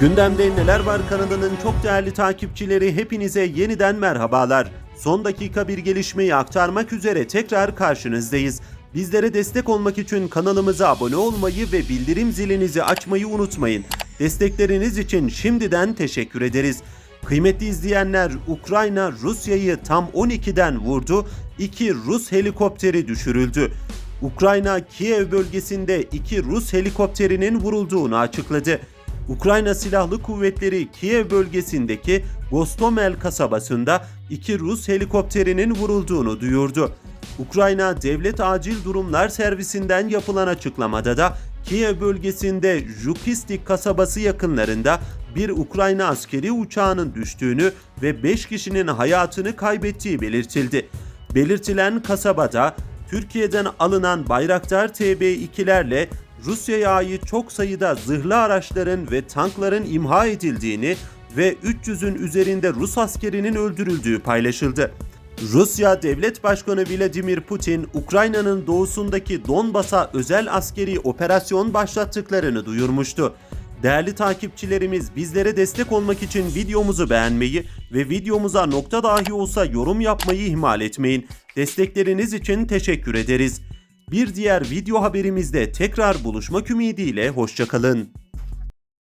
Gündemde Neler Var kanalının çok değerli takipçileri hepinize yeniden merhabalar. Son dakika bir gelişmeyi aktarmak üzere tekrar karşınızdayız. Bizlere destek olmak için kanalımıza abone olmayı ve bildirim zilinizi açmayı unutmayın. Destekleriniz için şimdiden teşekkür ederiz. Kıymetli izleyenler Ukrayna Rusya'yı tam 12'den vurdu. 2 Rus helikopteri düşürüldü. Ukrayna Kiev bölgesinde iki Rus helikopterinin vurulduğunu açıkladı. Ukrayna Silahlı Kuvvetleri Kiev bölgesindeki Gostomel kasabasında iki Rus helikopterinin vurulduğunu duyurdu. Ukrayna Devlet Acil Durumlar Servisinden yapılan açıklamada da Kiev bölgesinde Jukistik kasabası yakınlarında bir Ukrayna askeri uçağının düştüğünü ve 5 kişinin hayatını kaybettiği belirtildi. Belirtilen kasabada Türkiye'den alınan Bayraktar TB2'lerle Rusya'ya ait çok sayıda zırhlı araçların ve tankların imha edildiğini ve 300'ün üzerinde Rus askerinin öldürüldüğü paylaşıldı. Rusya Devlet Başkanı Vladimir Putin, Ukrayna'nın doğusundaki Donbas'a özel askeri operasyon başlattıklarını duyurmuştu. Değerli takipçilerimiz bizlere destek olmak için videomuzu beğenmeyi ve videomuza nokta dahi olsa yorum yapmayı ihmal etmeyin. Destekleriniz için teşekkür ederiz. Bir diğer video haberimizde tekrar buluşmak ümidiyle hoşçakalın.